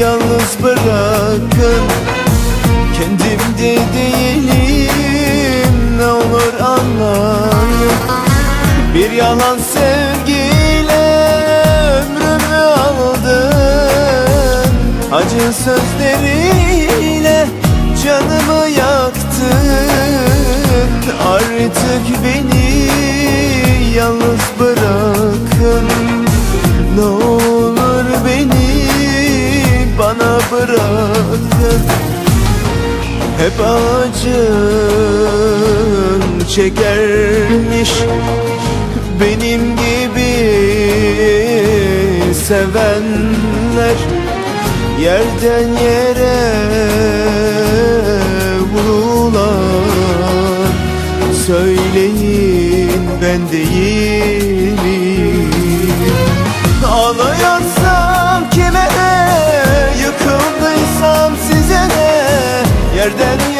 yalnız bırakın. Kendimde değilim ne olur anlayın. Bir yalan sevgiyle ömrümü aldın. Acı sözleriyle canımı yaktın. Artık beni bana bırakın hep acın çekermiş. Benim gibi sevenler Yerden yere vurulan. Söyleyin ben değilim. Ağlayarsam kime Yerden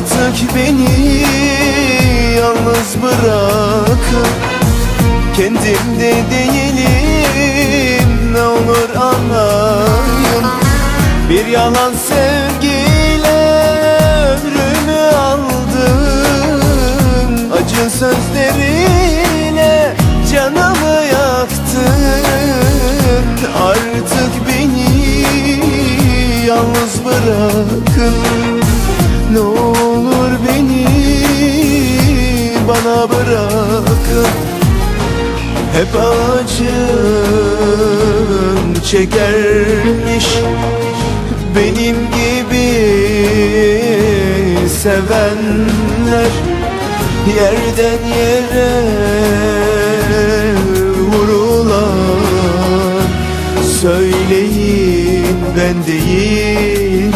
Artık beni yalnız bırakın. Kendimde değilim ne olur anlayın. Bir yalan sevgiyle ömrümü aldın. Acı sözleriyle canımı yaktın. Artık beni yalnız bırakın bana bırakın Hep acım çekermiş. Benim gibi sevenler Yerden yere vurulan Söyleyin ben değilim